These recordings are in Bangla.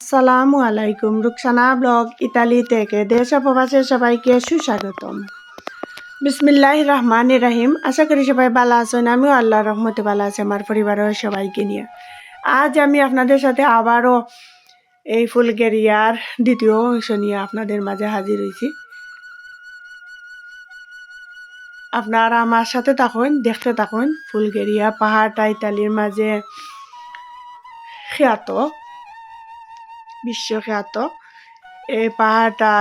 আসসালামু আলাইকুম, রুকসানা ব্লগ ইতালি থেকে দেশ ও প্রবাসের সবাইকে সুস্বাগতম। বিসমিল্লাহ রহমান রাহিম। আশা করি সবাই ভালো আছেন, আমিও আল্লাহ রহমতে ভালো আছি, আমার পরিবারের সবাইকে নিয়ে। আজ আমি আপনাদের সাথে আবারও এই ফুলগেরিয়ার দ্বিতীয় অংশ নিয়ে আপনাদের মাঝে হাজির হয়েছি। আপনারা আমার সাথে থাকুন, দেখতে থাকুন। ফুলগেরিয়া পাহাড়টা ইতালির মাঝে খ্যাত। বিশ্বখ্যাত। এই পাহাড়টা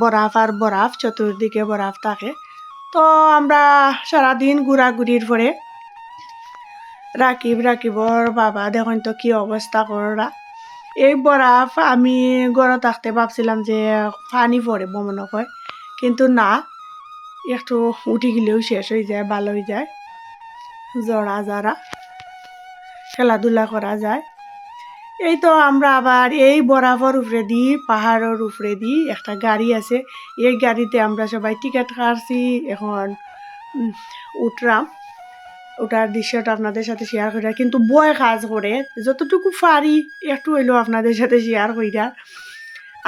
বরফ আর বরফ, চতুর্দিকে বরফ থাকে। তো আমরা সারাদিন ঘোরাঘুরির পরে রাকিব রাকিবর বাবা, দেখুন তো কি অবস্থা করা এই বরফ আমি গড়ে থাকতে ভাবছিলাম যে পানি পড়ে মনে হয়, কিন্তু না, একটু উঠে গেলেও শেষ হয়ে যায়, ভালো হয়ে যায়। জড়া যারা খেলাধুলা করা যায়। এই তো আমরা আবার এই বরাবর উপরে দিই, পাহাড়ের উপরে দিই, একটা গাড়ি আছে। এই গাড়িতে আমরা সবাই টিকিট কাটছি, এখন উঠলাম। ওটার দৃশ্যটা আপনাদের সাথে শেয়ার করি, কিন্তু বয় কাজ করে। যতটুকু পারি, একটু হইলেও আপনাদের সাথে শেয়ার কইরা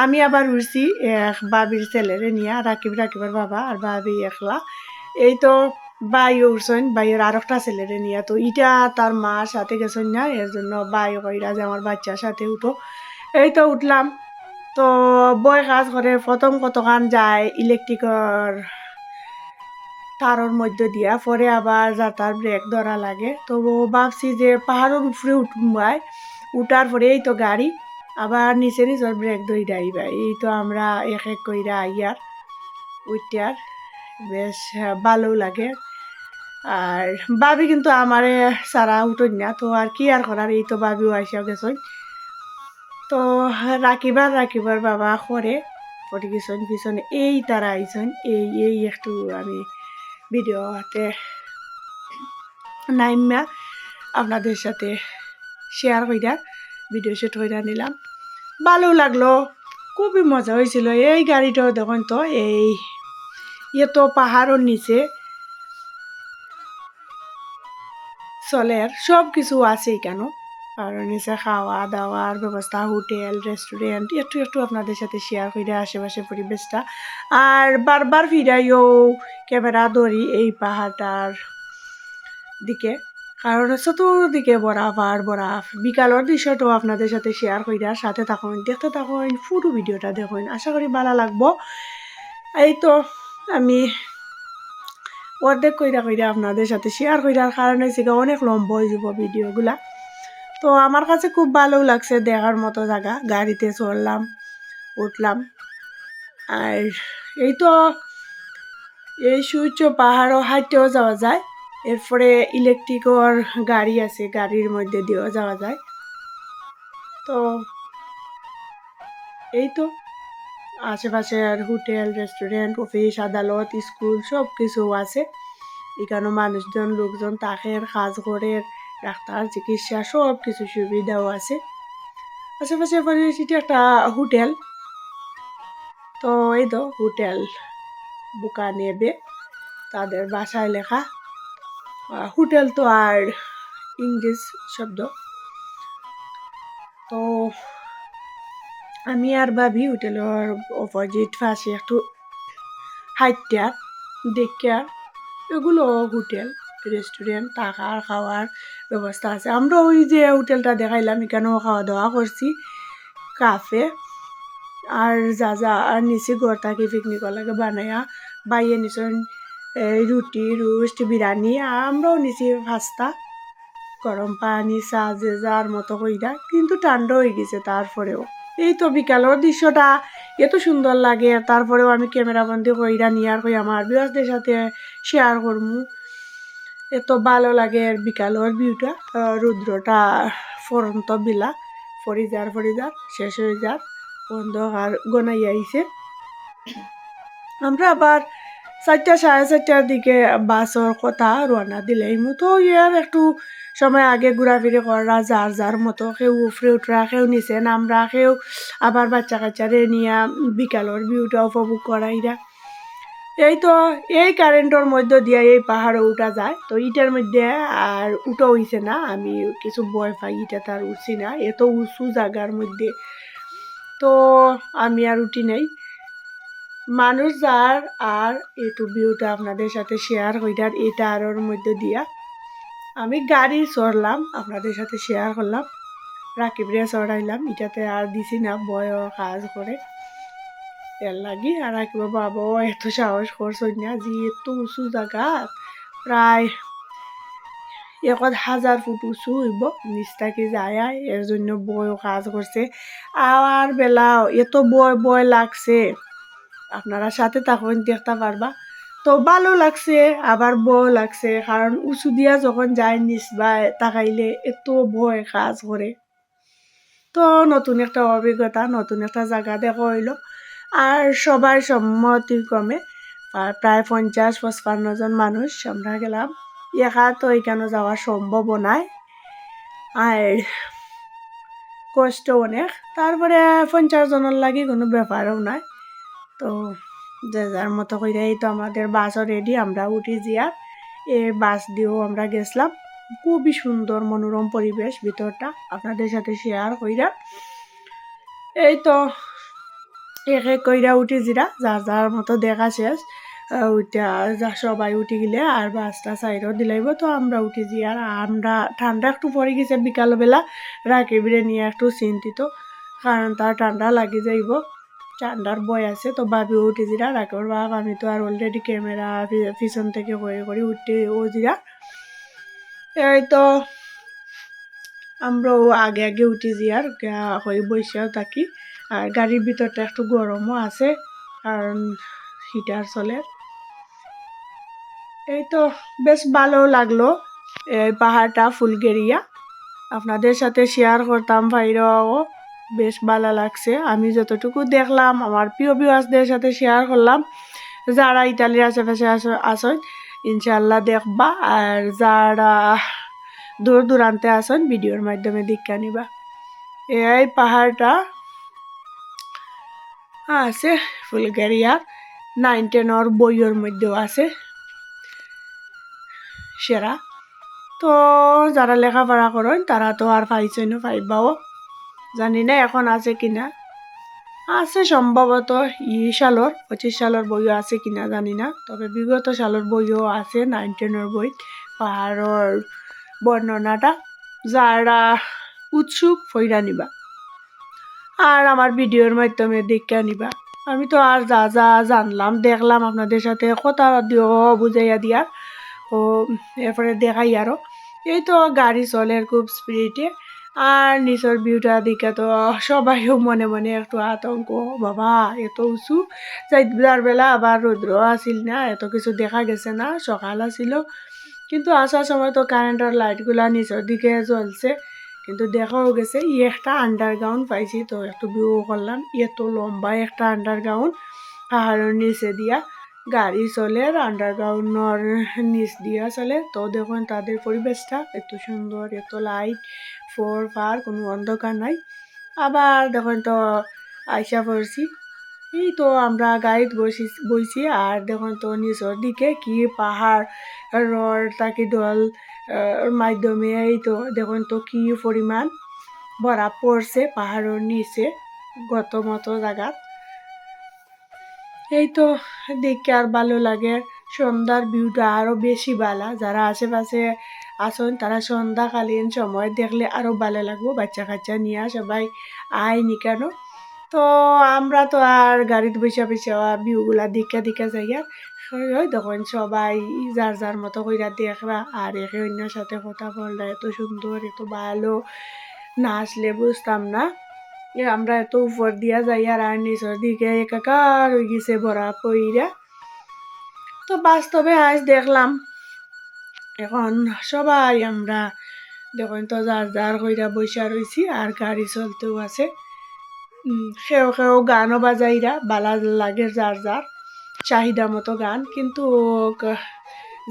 আমি আবার উঠছি, এক বাবির ছেলেরে নিয়ে, রাকিব, রাকিবের বাবা আর বাবি একলা। এই তো বাই উঠছেন বাইয়ের আর একটা ছেলেরে নিয়ে। তো ইটা তার মার সাথে গেছেন না এর জন্য বাই কইরা যে আমার বাচ্চার সাথে উঠো। এই তো উঠলাম। তো বয় কাজ করে প্রথম কতখান যায় ইলেকট্রিকর তারর মধ্যে দিয়া পরে আবার যাতার ব্রেক ধরা লাগে। তো ভাবছি যে পাহাড়ের উপরে উঠবাই উঠার পরে এই তো গাড়ি, আবার নিচে নিচের ব্রেক ধরে আইবা এই তো আমরা এক এক কইরা আইয়ার উইটার বেশ ভালো লাগে। আর বাবি কিন্তু আমারে সারা উঠোন না, তো আর কি আর করার, এই তো বাবিও আইসা গেছন তো রাখিবার রাখিবার বাবা করে পড়ে গেছন পিছনে, এই তারা আইসন এই এই একটু আমি ভিডিও হাতে নাইমা আপনাদের সাথে শেয়ার কইরা ভিডিও শুট কইরা নিলাম। ভালো লাগল, খুবই মজা হয়েছিল, এই গাড়িটাও দেখুন তো, এই ইয়ে তো পাহাড়ের নিচে চলের সব কিছু আছেই কেন? আর নিচে খাওয়া দাওয়ার ব্যবস্থা, হোটেল রেস্টুরেন্ট একটু একটু আপনাদের সাথে শেয়ার করে আশেপাশে পরিবেশটা। আর বারবার ফিরাইও ক্যামেরা ধরি এই পাহাড়টার দিকে। কারণ চতুর্দিকে বরাফ আর বরাফ। বিকালের দৃশ্যটাও আপনাদের সাথে শেয়ার কইরা সাথে থাকুন, দেখতে থাকুন পুরো ভিডিওটা দেখুন। আশা করি ভালো লাগবো। এই তো আমি অর্ধেক কইরা কইরা আপনাদের সাথে শেয়ার কইরার কারণ গিয়ে অনেক লম্বা হয়ে যাব ভিডিওগুলা। তো আমার কাছে খুব ভালো লাগছে দেখার মতো জায়গা, গাড়িতে চড়লাম, উঠলাম। আর এই তো এই সূর্য পাহাড়ও হাইটেও যাওয়া যায়, এরপরে ইলেকট্রিকর গাড়ি আছে, গাড়ির মধ্যে দিয়েও যাওয়া যায়। তো এই তো আশেপাশের হোটেল রেস্টুরেন্ট অফিস আদালত স্কুল সব কিছু আছে। এখানে মানুষজন, লোকজন, তাকের কাজ করে ডাক্তার, চিকিৎসা সব কিছু সুবিধাও আছে। আশেপাশে পরিচিত একটা হোটেল। তো এই তো হোটেল বুকা নেবে তাদের বাসায় লেখা। হোটেল তো আর ইংলিশ শব্দ। তো আমি আর ভাবি হোটেলের অপোজিট পাশে একটু হাইটার দেখার এগুলো হোটেল রেস্টুরেন্ট থাকার খাওয়ার ব্যবস্থা আছে। আমরা ওই যে হোটেলটা দেখাইলাম, এখানেও খাওয়া দাওয়া করছি কাফে আর যা যা আর নিচে ঘর থাকি পিকনিকর লাগে বানাইয়া বাইয়ে এই রুটি রোস্ট বিরিয়ানি, আর আমরাও নিচে পাস্তা গরম পানি, চা, যে যার মতো কইরা কিন্তু ঠান্ডা হয়ে গেছে তারপরেও। এই তো বিকালের দৃশ্যটা, এত সুন্দর লাগে। তারপরেও আমি ক্যামেরা বন্দি কইরা নিয়ার কই আমার বিরাজদের সাথে শেয়ার করমু। এত ভালো লাগে আর বিকালের ভিউটা রুদ্রটা ফরন্ত বিলা। ফরি যার শেষ হয়ে যার অন্ধকার গনাই আইছে। আমরা আবার চারটা, সাড়ে চারটার দিকে বাসর কথা রওনা দিলে। তো ইয়ার একটু সময় আগে ঘোরাফিরি করা যার যার মতো কেউ উফরে উঠরা কেউ নিচে নামরা কেউ আবার বাচ্চা কাচ্চারে নিয়ে বিকালের ভিউটা উপভোগ করাইরা এই তো এই কারেন্টের মধ্য দিয়ে এই পাহাড়ে উঠা যায়। তো ইটার মধ্যে আর উঠা হইছে না, আমি কিছু ভয় পাই ইটা তার উঠছি না এত উঁচু জায়গার মধ্যে। তো আমি আর উঠি নাই। মানুষ যার আর একটু ভিউটা আপনাদের সাথে শেয়ার হইটার এটা আর ওর মধ্যে দিয়া। আমি গাড়ি চড়লাম, আপনাদের সাথে শেয়ার করলাম। রাকিবরে চড়াইলাম, এটাতে আর দিছি না বয় কাজ করে। এর লাগি আর রাকিব বাবা এত সাহস করছই না, যে এত উঁচু জায়গা, প্রায় এখন হাজার ফুট উঁচু হইব নিচটাকে যায় এর জন্য বয় কাজ করছে। আর বেলা এত বয় বয় লাগছে। আপনারা সাথে তখন দেখতে পারবা। তো ভালো লাগছে, আবার বয় লাগছে, কারণ উঁচু দিয়া যখন যায় নিচ বা তাকাইলে এত ভয় কাজ করে। তো নতুন একটা অভিজ্ঞতা, নতুন একটা জায়গা দেখা হইল। আর সবার সম্মতিক্রমে প্রায় পঞ্চাশ, পঁচপান্ন জন মানুষ আমরা গেলাম। একা তো এখানে যাওয়া সম্ভব নয় আর কষ্ট অনেক। তারপরে পঞ্চাশ জনের লাগে কোনো ব্যাপারও নাই। তো যে যার মতো করে এই তো আমাদের বাসও রেডি আমরা উঠি জিয়ার এ বাস দিয়েও আমরা গেছিলাম। খুবই সুন্দর মনোরম পরিবেশ ভিতরটা, আপনাদের সাথে শেয়ার কইরা। এই তো এক এক কইরা উঠি জিরা, যার যার মতো দেখা শেষ। উঠা যা সবাই উঠে গেলে আর বাসটা সাইডও দিলাইব তো আমরা উঠি যাই আর আমরা ঠান্ডা একটু পরে গেছে বিকালবেলা, রাকিবিরে নিয়ে একটু চিন্তিত, কারণ তার ঠান্ডা লাগি যাইব। ঠান্ডার বয় আছে, তো ভাবিও উঠে জিরা রাকিবর বাপ আমি তো আর অলরেডি ক্যামেরা পিছন থেকে হয়ে করি উঠে, ও জিরা। এই তো আমরাও আগে আগে উঠে যাই হয়ে বসেও থাকি। আর গাড়ির ভিতরটা একটু গরমও আছে, কারণ হিটার চলে। এই তো বেশ ভালো লাগল এই পাহাড়টা ফুলগেরিয়া। আপনাদের সাথে শেয়ার করতাম ভাইরাও। বেশ ভালো লাগছে। আমি যতটুকু দেখলাম, আমার প্রিয় বিওয়াসদের সাথে শেয়ার করলাম, যারা ইটালির আশেপাশে আসেন ইনশাল্লাহ দেখবা। আর যারা দূর দূরান্তে আসেন ভিডিওর মাধ্যমে দীক্ষা নিবা। এই পাহাড়টা আছে ফুলগেরিয়ার নাইন টেনের বইয়ের মধ্যেও আছে। সেরা। তো যারা লেখাপড়া করেন, তারা তো আর পাইছেন পাইবাও। জানি না এখন আছে কিনা। আছে সম্ভবত ই সালর পঁচিশ সালের বইও আছে কিনা জানি না। তবে বিগত সালের বইও আছে, নাইন টেনের বই। পাহাড়ের বর্ণনাটা যারা উৎসুক ফইরা নিবা। আর আমার ভিডিওর মাধ্যমে দেখে নিবা। আমি তো আর যা যা জানলাম, দেখলাম আপনাদের সাথে কথা দিও, বুঝাইয়া দিয়ার ও, এরপরে দেখাই আরও এই তো গাড়ি চলে খুব স্পিডে আর নিচের ভিউটা দিকে তো সবাইও মনে মনে একটু আতঙ্ক, বাবা, এত উঁচু? যাইবার বেলা আবার রৌদ্র আসিল না, এত কিছু দেখা গেছে না, সকাল আসিল। কিন্তু আসার সময় তো কারেন্টের লাইটগুলা নিচের দিকে জ্বলছে। কিন্তু দেখাও গেছে, ই একটা আন্ডারগ্রাউন্ড পাইছি তো একটু ভিউ করলাম, এত লম্বা একটা আন্ডারগ্রাউন্ড পাহাড়ের নিচে দিয়া গাড়ি চলে আন্ডারগ্রাউন্ডর নিচ দিয়া চলে। তো দেখুন তাদের পরিবেশটা, এত সুন্দর, এত লাইট ফোর ফার কোনো অন্ধকার নাই। আবার দেখুন তো আইসা পড়ছি। এই তো আমরা গাড়িত বসি, বইছি আর দেখুন তো নিচের দিকে কি পাহাড় রড তাকে দল মাধ্যমে এই তো দেখুন তো কি পরিমাণ বরাব পড়ছে পাহাড়ের নিচে গত মতো জায়গাত এই তো দেখে আর ভালো লাগে। সন্ধ্যার ভিউটা আরও বেশি ভালো। যারা আশেপাশে আসুন, তারা সন্ধ্যাকালীন সময় দেখলে আরও ভালো লাগবো। বাচ্চা কাচ্চা নিয়ে সবাই আয়নি কেন? তো আমরা তো আর গাড়িতে বসে বসে ভিউগুলা দিকা দিকা যাই আর। তখন সবাই যার যার মতো কইরা দেখবা। আর একে অন্যের সাথে কথা বললা এত সুন্দর, এত ভালো। না আসলে বুঝতাম না। আমরা এত উপর দিয়া যাই আর আর নিচের দিকে একাকার হয়ে গেছে ভরা পইরা। তো বাস্তবে আজ দেখলাম এখন সবাই আমরা দেখুন তো যার যার কইরা বৈশা রয়েছি আর গাড়ি চলতেও আছে। সেও সেও গানও বাজাইরা বালা লাগে যার যার চাহিদা মতো গান, কিন্তু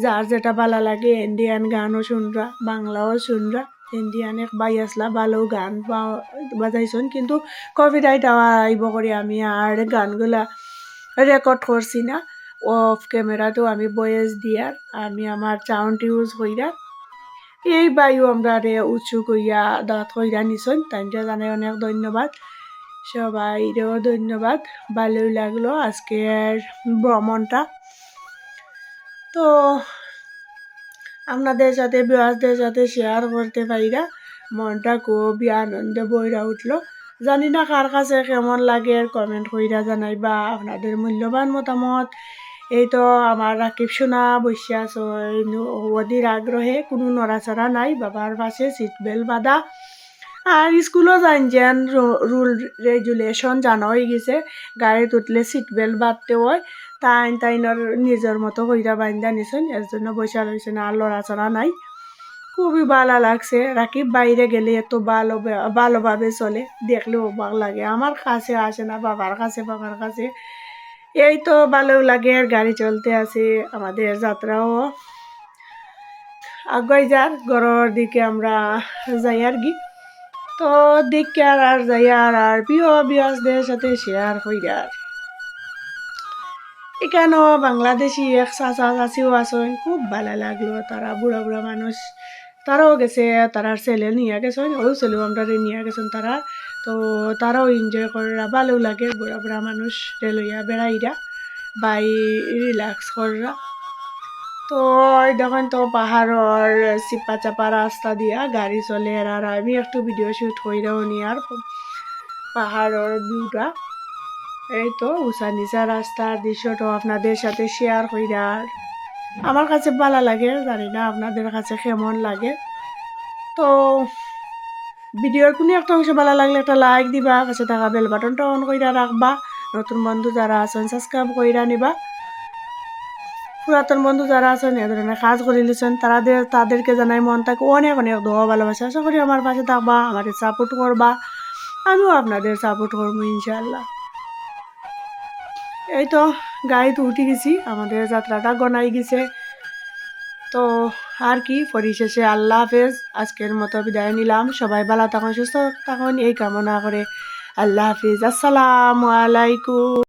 যার যেটা ভালো লাগে ইন্ডিয়ান গানও শুনরা, বাংলাও শুনরা ইন্ডিয়ান এক বাই আসলা, ভালো গান বাজাইছন, কিন্তু কপিরাইট আইব করে আমি, আর গানগুলা রেকর্ড করছি না। অফ ক্যামেরাতেও আমি বয়েস দিয়ার আমি আমার চাউন্ড ইউজ কইরা এই বায়ু আমরা রে উঁচু কইয়া দাঁত কইরা নিছন তাইটা জানাই অনেক ধন্যবাদ। সবাইরেও ধন্যবাদ, ভালোই লাগল আজকের ভ্রমণটা। তো আপনাদের সাথে বিয়াসদের সাথে শেয়ার করতে পাইরা মনটা খুবই আনন্দে বইরা উঠল। জানি না কার কাছে কেমন লাগে কমেন্ট কইরা জানাইবা। আপনাদের মূল্যবান মতামত এই তো আমার রাকিব সোনা বসে আছো। ওদের আগ্রহে কোনো নড়াচড়া নাই বাবার পাশে সিট বেল্ট বাঁধা। আর স্কুলও যান যেন রুল রেগুলেশন জানা হয়ে গেছে। গাড়িত উঠলে সিট বেল্ট বাঁধতে হয় তাইন তাইনর নিজের মতো কইরা বাইন্দা নিছেন এর জন্য বসে রয়েছেন আর লড়াচড়া নাই। খুবই ভালো লাগছে। রাকিব বাইরে গেলে এত ভালো ভালোভাবে চলে। দেখলে অবাক লাগে। আমার কাছে আসে না বাবার কাছে বাবার কাছে। এই তো ভালো লাগে, আর গাড়ি চলতে আছে, আমাদের যাত্রাও। আগাই যার, ঘরের দিকে আমরা যাই আর কি। তো দেখে আর আর যাই আর আর প্রিয় বিয়াসদের সাথে শেয়ার হইয়ার এখানেও বাংলাদেশি এক চাচা চাচিও আছেন, খুব ভালো লাগল, তারা বুড়া বুড়া মানুষ। তারাও গেছে, তারার ছেলে নিয়ে গেছেন, ওই ছেলেও আমরা নিয়ে গেছেন, তারা তো তারাও এনজয় করা ভালো লাগে বুড়া বুড়া মানুষ রেলইয়া বেড়াইরা, বাই রিল্যাক্স করা তো দেখেন তো পাহাড়র চিপা চাপা রাস্তা দিয়া গাড়ি চলে আর আমি একটু ভিডিও শুট কইরাও নি আর পাহাড়র ভিউটা এই তো উষা নিচা রাস্তার দৃশ্যটাও আপনাদের সাথে শেয়ার কইরার আমার কাছে ভালো লাগে, জানি না আপনাদের কাছে কেমন লাগে। তো ভিডিওর কোনো একটা অংশ ভালো লাগলে একটা লাইক দিবা কাছে থাকা বেল বাটনটা অন কইরা রাখবা নতুন বন্ধু যারা আছেন সাবস্ক্রাইব কইরা নিবা। পুরাতন বন্ধু যারা আছেন এ ধরনের কাজ করে নিয়েছেন তাদের তাদেরকে জানাই মন থাকে অনেক অনেক দোয়া ভালোবাসা। আশা করি আমার পাশে থাকবা আমাদের সাপোর্ট করবা আমিও আপনাদের সাপোর্ট করব ইনশাল্লাহ এই তো গাড়িতে উঠে গেছি, আমাদের যাত্রাটা গনাই গেছে। তো আর কি পরিশেষে আল্লাহ হাফেজ। আজকের মতো বিদায় নিলাম। সবাই ভালো থাকুন, সুস্থ থাকুন, এই কামনা করে। আল্লাহ হাফিজ। আসসালামু আলাইকুম।